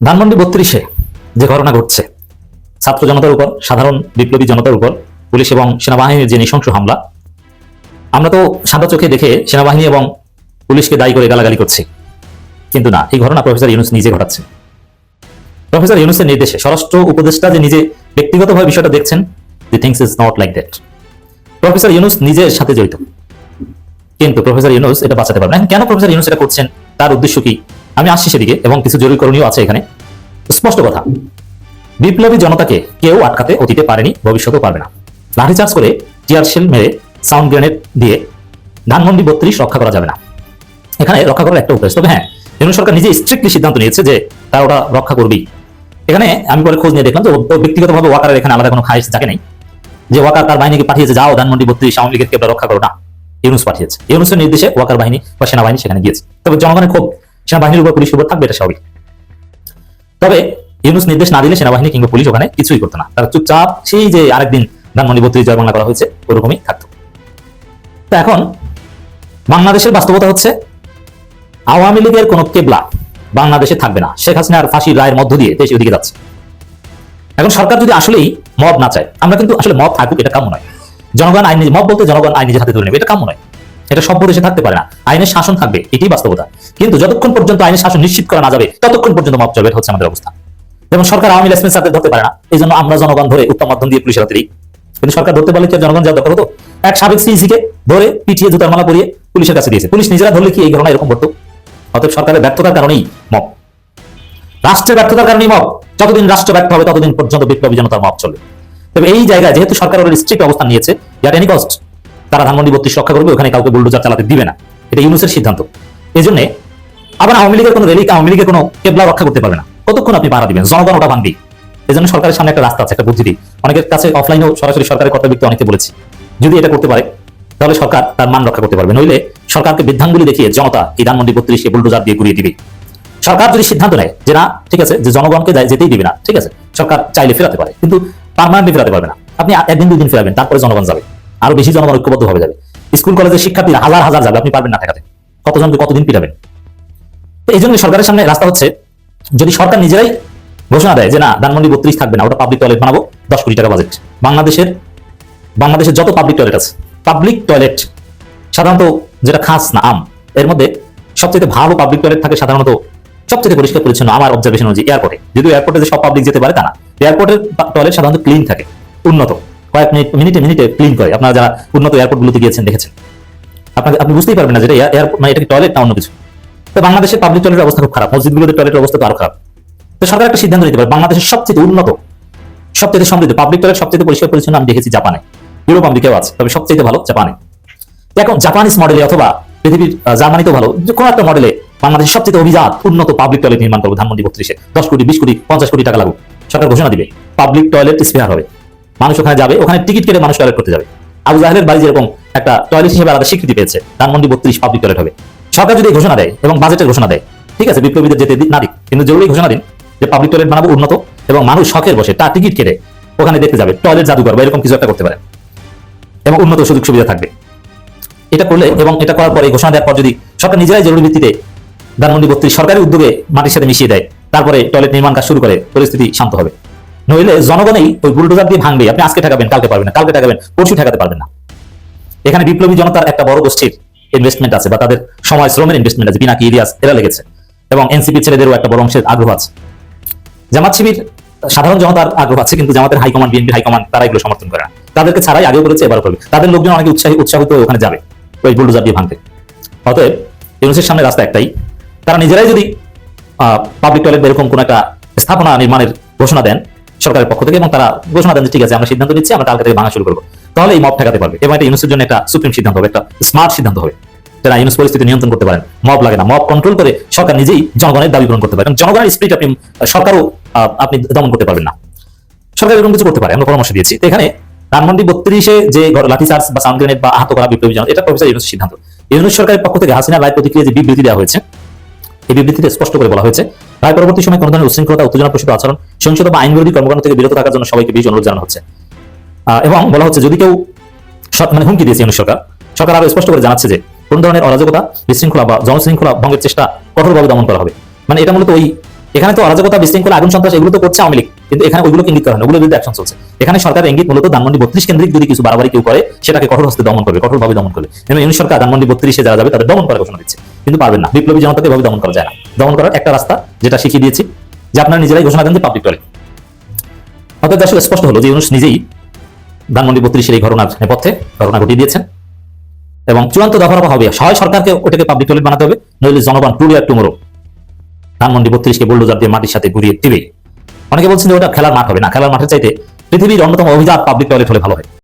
ধানমন্ডি বত্রিশে যে ঘটনা ঘটছে, ছাত্র জনতার উপর, সাধারণ বিপ্লবী জনতার উপর, পুলিশ এবং সেনাবাহিনীর যে নৃশংস হামলা, আমরা তো সাদা চোখে দেখে সেনাবাহিনী এবং পুলিশকে দায়ী করে গালাগালি করছি। কিন্তু না, এই ঘটনা প্রফেসর ইউনুস নিজে ঘটাচ্ছে। প্রফেসর ইউনুসের নির্দেশে স্বরাষ্ট্র উপদেষ্টা যে নিজে ব্যক্তিগতভাবে বিষয়টা দেখছেন the things is not like that professor Yunus নিজের সাথে জড়িত। কিন্তু প্রফেসর ইউনুস এটা বাঁচাতে পারবেন কেন প্রফেসর ইউনুস এটা করছেন? তার উদ্দেশ্য কি? আমি আসছি সেদিকে এবং কিছু জরুরি করণীয় আছে এখানে। স্পষ্ট কথা। বিপ্লবী জনতাকে কেউ আটকাতে অতীতে পারেনি, ভবিষ্যতেও পারবে না। লাঠিচার্জ করে টিয়ার শেল মেরে সাউন্ড গ্রেনেড দিয়ে ধানমন্ডি বত্রিশ রক্ষা করা যাবে না। এখানে রক্ষা করার একটা আছে। তবে হ্যাঁ কেন্দ্র সরকার নিজে স্ট্রিক্টলি সিদ্ধান্ত নিয়েছে যে তারা ওটা রক্ষা করবেই। এখানে আমি পরে খোঁজ নিয়ে দেখলাম যে ব্যক্তিগতভাবে ওয়াকারের এখানে আলাদা কোনো খাইশ যাকে নেই। যে ওয়াকার তার বাহিনীকে পাঠিয়েছে, যাও ধানমন্ডি বত্রিশ লীগের কেবল রক্ষা করো, না। ইউনুস পাঠিয়েছে। ইউনুসের নির্দেশে ওয়াকার বাহিনী বা সেনাবাহিনী সেখানে গিয়েছে। তবে জনগণের ক্ষোভ সেনাবাহিনীর উপর পুলিশ উপর থাকবে, এটা স্বাভাবিক। তবে ইউনুস নির্দেশ না দিলে সেনাবাহিনী কিংবা পুলিশ ওখানে কিছুই করতো না। তারা চুপচাপ সেই যে আরেকদিন ধানমন্ডি বত্রিশ জয় বাংলা করা হয়েছে, ওরকমই থাকতো। তা এখন বাংলাদেশের বাস্তবতা হচ্ছে, আওয়ামী লীগের কোনো কেবলা বাংলাদেশে থাকবে না। শেখ হাসিনার ফাঁসির রায়ের মধ্য দিয়ে দেশ ওদিকে যাচ্ছে। এখন সরকার যদি আসলেই মব না চায়, আমরা কিন্তু আসলে মব থাকুক, এটা কাম্য নয়। জনগণ আইন মব বলতে জনগণ আইন নিজের হাতে তুলে নেবে, এটা কাম্য নয়। এটা সভ্য দেশে থাকতে পারে না। আইনের শাসন থাকবে, এটাই বাস্তবতা। কিন্তু যতক্ষণ পর্যন্ত আইনের শাসন নিশ্চিত করা না যাবে, ততক্ষণ পর্যন্ত মব চলবে এটা হচ্ছে আমাদের অবস্থা। যেমন সরকার আওয়ামী লেসমেন্স হাতে ধরতে পারে না এই জন্য আমরা জনগণ ধরে উত্তম মাধ্যম দিয়ে পুলিশের হাতে কিন্তু সরকার ধরতে পারলে কি জনগণ যাওয়া দরকার হতো? এক সাবেক সিইসিকে ধরে পিটিয়ে জুতার মালা পরিয়ে পুলিশের কাছে দিয়েছে। পুলিশ নিজেরা ধরলে কি এই ঘটনা এরকম করতো অতএব সরকারের ব্যর্থতার কারণেই মপ রাষ্ট্রের ব্যর্থতার কারণেই মপ যতদিন রাষ্ট্র ব্যর্থ হবে, ততদিন পর্যন্ত বিপ্লবী জনতার মব চলবে। তবে এই জায়গায় যেহেতু সরকার স্ট্রিক্ট অবস্থান নিয়েছে যার এনি কস্ট তারা ধানমন্ডি বত্রিশ রক্ষা করবে, ওখানে কাউকে বুলডোজার চালাতে দিবে না। এটা ইউনুসের সিদ্ধান্ত। এই জন্য আবার আওয়ামী লীগের কোনো রেলিক আওয়ামী লীগের কোনো কেবলা রক্ষা করতে পারবে না। কতক্ষণ আপনি পাহারা দিবেন? জনগণ ওটা ভাঙবি এই জন্য সরকারের সামনে একটা রাস্তা আছে, একটা বুদ্ধি অনেকের কাছে অফলাইনেও সরাসরি সরকারের কর্তব্য অনেকে বলেছি, যদি এটা করতে পারে, তাহলে সরকার তার মান রক্ষা করতে পারবে। নইলে সরকারকে বিধানগুলি দেখিয়ে জনতা এই ধানমন্ডি বত্রিশকে বুলডোজার দিয়ে ঘুরিয়ে দিবে। সরকার যদি সিদ্ধান্ত নেয় যে না, ঠিক আছে, যে জনগণকে যেতেই দিবে না, ঠিক আছে, সরকার চাইলে ফেরাতে পারে। কিন্তু পারমানেন্টলি ফেরাতে পারবে না। আপনি একদিন দুই দিন ফেরাবেন, তারপরে জনগণ যাবে। আরও বেশি জনগণ ঐক্যবদ্ধ হবে যাবে। স্কুল, কলেজের শিক্ষার্থীরা হাজার হাজার যাবে, আপনি পারবেন না ঠেকাতে। কতজনকে কতদিন পিটাবেন? তো এই জন্য সরকারের সামনে রাস্তা হচ্ছে, যদি সরকার নিজেরাই ঘোষণা দেয় যে না, ধানমন্ডি বত্রিশ থাকবে না, ওটা পাবলিক টয়লেট বানাবো, দশ কোটি টাকা বাজেট বাংলাদেশের বাংলাদেশের যত পাবলিক টয়লেট আছে পাবলিক টয়লেট সাধারণত যেটা খাস না, আম, এর মধ্যে সবচেয়ে ভালো পাবলিক টয়লেট থাকে সাধারণত সবচেয়ে পরিষ্কার পরিচ্ছন্ন, আমার অবজারভেশন অনুযায়ী এয়ারপোর্টে যদিও এয়ারপোর্টে যে সব পাবলিক যেতে পারে তা না এয়ারপোর্টের টয়লেট সাধারণত ক্লিন থাকে, উন্নত। কয়েক মিনিট, মিনিটে মিনিটে ক্লিন করে। আপনারা যারা উন্নত এয়ারপোর্টগুলোতে গিয়েছেন, দেখেছেন। আপনাকে আপনি বুঝতেই পারবেন না যেটা এয়ারপোর্ট মানে এটা কি টয়লেট না অন্য কিছু? তো বাংলাদেশের পাবলিক টয়লেটের অবস্থা খুব খারাপ। মসজিদগুলোতে টয়লেটের অবস্থা তো আরও খারাপ। তো সরকার একটা সিদ্ধান্ত নিতে পারে। বাংলাদেশের সবচেয়ে উন্নত, সবচেয়ে সমৃদ্ধ পাবলিক টয়লেট সবচেয়ে পরিষ্কার পরিচ্ছন্ন আমি দেখেছি জাপানে। ইউরোপ আমেরিকাও আছে, তবে সবচেয়ে ভালো জাপানে। এখন জাপানিজ মডেলে অথবা পৃথিবীর জার্মানিতেও ভালো। যে কোনো একটা মডেলে বাংলাদেশের সবচেয়ে অভিজাত, উন্নত পাবলিক টয়লেট নির্মাণ করব ধানমন্ডি বত্রিশে। দশ কোটি, বিশ কোটি, পঞ্চাশ কোটি টাকা লাগুক। সরকার ঘোষণা দিবে পাবলিক টয়লেট স্পেয়ার হবে। মানুষ ওখানে যাবে, ওখানে টিকিট কেটে মানুষ টয়লেট করতে যাবে। আবু জাহেলের বাড়ি যেরকম একটা টয়লেট হিসেবে আলাদা স্বীকৃতি পেয়েছে, ধানমন্ডি বত্রিশ পাবলিক টয়লেট হবে। সরকার যদি ঘোষণা দেয় এবং বাজেটের ঘোষণা দেয়, ঠিক আছে, বিপ্লবীদের যেতে না দিক কিন্তু জরুরি ঘোষণা দিন যে পাবলিক টয়লেট বানাবো উন্নত এবং মানুষ শখের বসে তার টিকিট কেটে ওখানে দেখতে যাবে টয়লেট জাদুঘর বা এরকম কিছু একটা করতে পারে। এবং উন্নত সুযোগ সুবিধা থাকবে। এটা করলে এবং এটা করার পরে ঘোষণা দেওয়ার পর যদি সরকার নিজেরাই জরুরি ভিত্তিতে ধানমন্ডি বত্রিশ সরকারি উদ্যোগে মাটির সাথে মিশিয়ে দেয়, তারপরে টয়লেট নির্মাণ কাজ শুরু করে, পরিস্থিতি শান্ত হবে। নইলে জনগণই ওই বুলডোজার দিয়ে ভাঙবে। আপনি আজকে ঠেকাবেন, কালকে পারবেন না, কালকে ঠেকাবেন, পরশু ঠেকাতে পারবেন না। এখানে বিপ্লবী জনতার একটা বড় গোষ্ঠীর ইনভেস্টমেন্ট আছে বা তাদের সময় শ্রমের ইনভেস্টমেন্ট আছে, বিনাকি ইরিয়াস এরা লেগেছে। এবং এনসিপি ছেলেদেরও একটা বড় অংশের আগ্রহ আছে। জামাত শিবির সাধারণ জনতার আগ্রহ আছে, কিন্তু জামাতের হাইকমান্ড বিএনপি হাইকমান্ড তারা এগুলো সমর্থন করে না। তাদেরকে ছাড়াই আগেও করেছে এবার করবে। তাদের লোকজন অনেকে উৎসাহী, উৎসাহিত হয়ে ওখানে যাবে, ওই বুলডোজার দিয়ে ভাঙতে। অতএব ইউনুসের সামনে রাস্তা একটাই, তারা নিজেরাই যদি পাবলিক টয়লেট এরকম কোনো একটা স্থাপনা নির্মাণের ঘোষণা দেন সরকারের পক্ষ থেকে এবং তারা ঘোষণা দেন ঠিক আছে, আমরা সিদ্ধান্ত নিচ্ছি, আমরা কালকে থেকে ভাঙা শুরু করব। তাহলে এই মব ঠেকাতে পারবে এবং এটা ইউনুসের জন্য একটা সুপ্রিম সিদ্ধান্ত হবে, একটা স্মার্ট সিদ্ধান্ত হবে। যারা ইউনুস পরিস্থিতি নিয়ন্ত্রণ করতে পারেন, মব লাগে না। মব কন্ট্রোল করে সরকার নিজেই জনগণের দাবি পূরণ করতে পারে। এবং জনগণের স্পিরিট আপনি, সরকারও আপনি দমন করতে পারবেন না। সরকার এরকম কিছু করতে পারে, আমরা পরামর্শ দিয়েছি। এখানে ধানমন্ডি বত্রিশে যে ঘর- লাঠিচার্জ বা সাউন্ড গ্রেনেড বা আহত করা বিপ্লবী জনতা এটা প্রফেসর ইউনুসের সিদ্ধান্ত। ইউনুস সরকারের পক্ষ থেকে হাসিনা রায় প্রতিক্রিয়া যে বিবৃতি দেওয়া হয়েছে এই বিবৃতিতে স্পষ্ট করে বলা হয়েছে, রায় পরবর্তী সময় কোনো ধরনের উশৃঙ্খলতা উত্তেজনা প্রসূত আচরণ সংসদ বা আইনবিরোধী কর্মকাণ্ড থেকে বিরত থাকার জন্য সবাইকে বেশি অনুরোধ জানানো হচ্ছে। এবং বলা হচ্ছে, যদি কেউ মানে হুমকি দিয়েছে ইউনুস সরকার সরকার আরও স্পষ্ট করে জানাচ্ছে যে কোন ধরনের অরাজকতা, বিশৃঙ্খলা বা জনশৃঙ্খলা ভঙ্গের চেষ্টা কঠোরভাবে দমন করা হবে। মানে এটা মূলত ওই এখানে তো অরাজকতা, বিশৃঙ্খলা, আগুন সন্ত্রাস এগুলো তো করছে আওয়ামী লীগ। কিন্তু এখানে ওইগুলো ইঙ্গিত করেন ওগুলো বিরুদ্ধে অ্যাকশন চলছে। এখানে সরকার ইঙ্গিত মূলত ধানমন্ডি বত্রিশ কেন্দ্রিক যদি কিছু বাড়াবাড়ি কেউ করে, সেটাকে কঠোর হস্তে দমন করবে, কঠোরভাবে দমন করবে। এবং ইউনিট সরকার ধানমন্ডি বত্রিশে যারা যাবে, তাদের দমন করার ঘোষণা দিচ্ছে। কিন্তু পারবেন না, বিপ্লবী জনতাকে এভাবে দমন করা যায় না। দমন করার একটা রাস্তা, যেটা শিখিয়ে দিয়েছি, যে আপনারা নিজেরাই ঘোষণা দেন যে পাবলিক টয়লেট অর্থাৎ দর্শক, স্পষ্ট হলো যে ইউনুস নিজেই ধানমন্ডি বত্রিশের এই ঘটনার নেপথ্যে ঘটনা ঘটিয়ে দিয়েছেন। এবং চূড়ান্ত দফা রফা হবে। হয় সরকারকে ওটাকে পাবলিক টয়লেট বানাতে হবে, নইলে জনগণ টুডে আর টুমোরো ধানমন্ডি বত্রিশকে বুলডোজার দিয়ে মাটির সাথে ঘুরিয়ে দিবে। অনেকে বলছেন যে ওটা খেলার মাঠ হবে। না, খেলার মাঠের চাইতে পৃথিবীর অন্যতম অভিজাত পাবলিক টয়লেট হলে ভালো হয়।